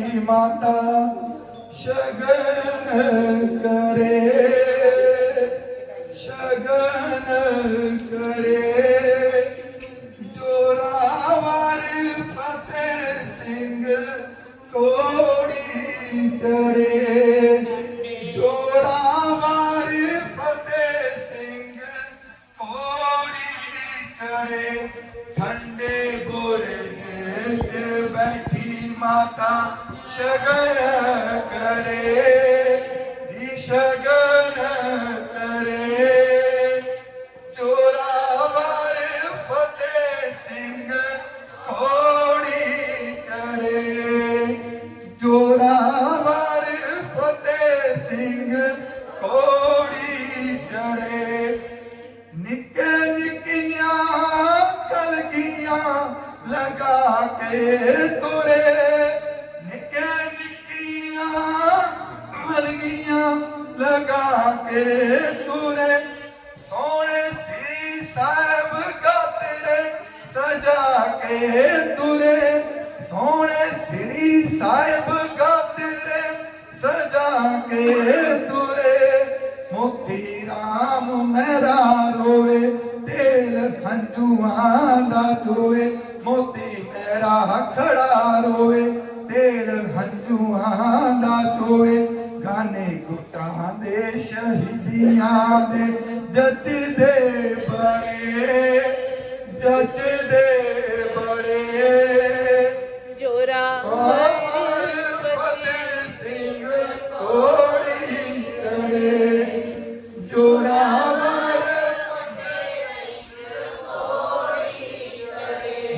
ਮਾਤਾ ਸ਼ਗਨ ਕਰੇ ਸ਼ਗਨ ਕਰੇ। ਜੋਰਾਵਰ ਫਤਿਹ ਸਿੰਘ ਕੋੜੀ ਚੜੇ। ਜੋਰਾਵਰ ਫਤਿਹ ਸਿੰਘ ਕੋੜੀ ਚੜੇ। ਠੰਡੇ ਬੁਰਜ ਤੇ ਬੈਠੀ माता, शगन करे शगन करे। जोरावर फतेह सिंह घोड़ी चढ़े। जोरावर फतेह सिंह घोड़ी चढ़े। ਲਗਾ ਕੇ ਤੁਰੇ। ਨਿੱਕੇ ਨਿੱਕੀਆਂ ਕਲਗੀਆਂ ਲਗਾ ਕੇ ਤੁਰੇ। ਸੋਹਣੇ ਸ੍ਰੀ ਸਾਹਿਬ ਗਾਤਰੇ ਸਜਾ ਕੇ ਤੁਰੇ। ਸੋਹਣੇ ਸ੍ਰੀ ਸਾਹਿਬ ਗਾਤਰੇ ਸਜਾ ਕੇ ਤੁਰੇ। ਮੋਤੀ ਰਾਮ ਮੇਰਾ ਰੋਵੇ, ਤੇਲ ਹੰਝੂਆਂ ਦਾ ਚੋਵੇ ਮੋਤੀ ਖੜਾ ਰੋਵੇ, ਤੇਲ ਹੰਝੂਆਂ ਦਾ ਚੋਵੇ। ਗਾਣੇ ਗੁੱਟਾਂ ਦੇ ਸ਼ਹੀਦੀਆਂ ਦੇ ਜੱਜਦੇ ਬੜੇ ਜੱਜਦੇ ਬੜੇ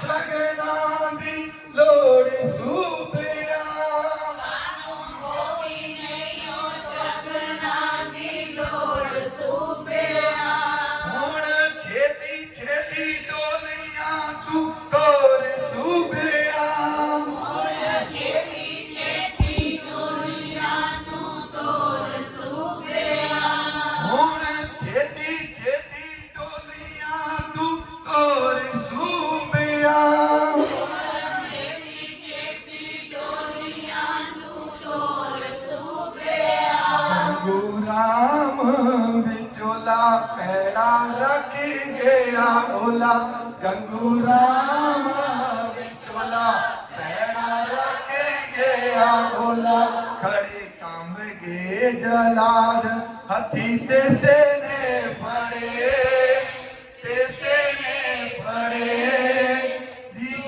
ਸ਼ਗਨਾਂ ਦੀ ਲੋੜ रख गया आंगोला गंगू राम बिचोला भैना रखेंगे आंगोला खड़े काम गे जलाद हथीते से